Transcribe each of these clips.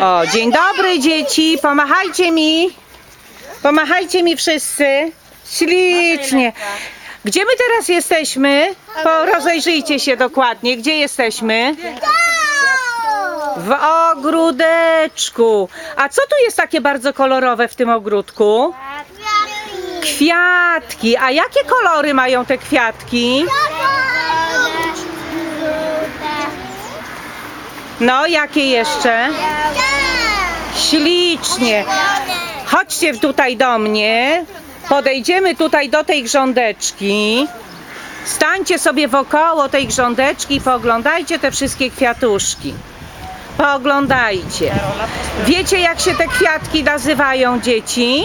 O, dzień dobry dzieci, pomachajcie mi. Pomachajcie mi wszyscy. Ślicznie. Gdzie my teraz jesteśmy? Po, rozejrzyjcie się dokładnie. Gdzie jesteśmy? W ogródeczku. A co tu jest takie bardzo kolorowe w tym ogródku? Kwiatki. A jakie kolory mają te kwiatki? No, jakie jeszcze? Ślicznie. Chodźcie tutaj do mnie. Podejdziemy tutaj do tej grządeczki. Stańcie sobie wokoło tej grządeczki i pooglądajcie te wszystkie kwiatuszki. Pooglądajcie. Wiecie, jak się te kwiatki nazywają, dzieci?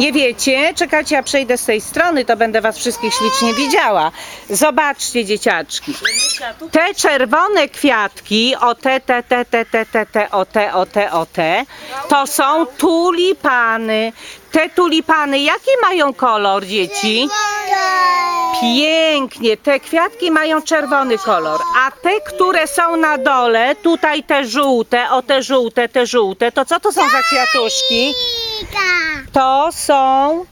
Nie wiecie? Czekajcie, ja przejdę z tej strony, to będę was wszystkich ślicznie widziała. Zobaczcie, dzieciaczki. Te czerwone kwiatki, o te, te, te, te, te, te, te, o te, o te, o te, to są tulipany. Te tulipany, jaki mają kolor, dzieci? Pięknie, te kwiatki mają czerwony kolor, a te, które są na dole, tutaj te żółte, o te żółte, te żółte, to co to są za kwiatuszki? To są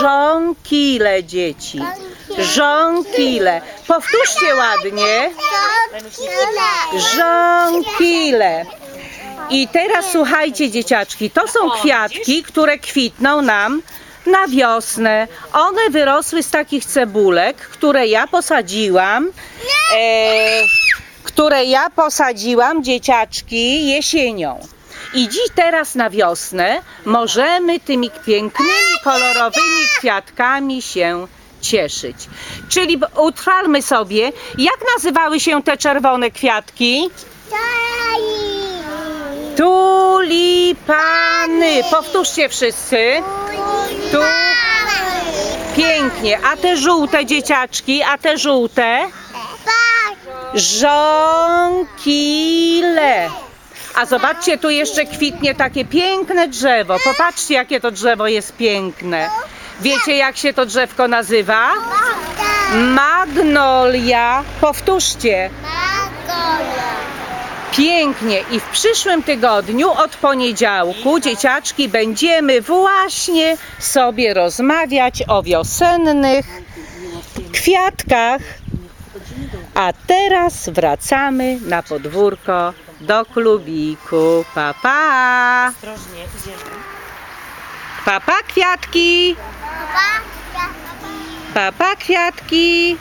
żonkile, dzieci. Żonkile. Powtórzcie ładnie. Żonkile. I teraz słuchajcie, dzieciaczki, to są kwiatki, które kwitną nam na wiosnę. One wyrosły z takich cebulek, które ja posadziłam. E, które ja posadziłam, dzieciaczki, jesienią. I dziś teraz na wiosnę możemy tymi pięknymi, kolorowymi kwiatkami się cieszyć. Czyli utrwalmy sobie, jak nazywały się te czerwone kwiatki? Tulipany. Powtórzcie wszyscy. Tu pięknie. A te żółte dzieciaczki, a te żółte? Żonkile. A zobaczcie, tu jeszcze kwitnie takie piękne drzewo. Popatrzcie, jakie to drzewo jest piękne. Wiecie, jak się to drzewko nazywa? Magnolia. Powtórzcie. Pięknie. I w przyszłym tygodniu od poniedziałku, dzieciaczki, będziemy właśnie sobie rozmawiać o wiosennych kwiatkach. A teraz wracamy na podwórko do klubiku. Pa, pa. Ostrożnie, idziemy. Pa, pa kwiatki. Pa, pa kwiatki.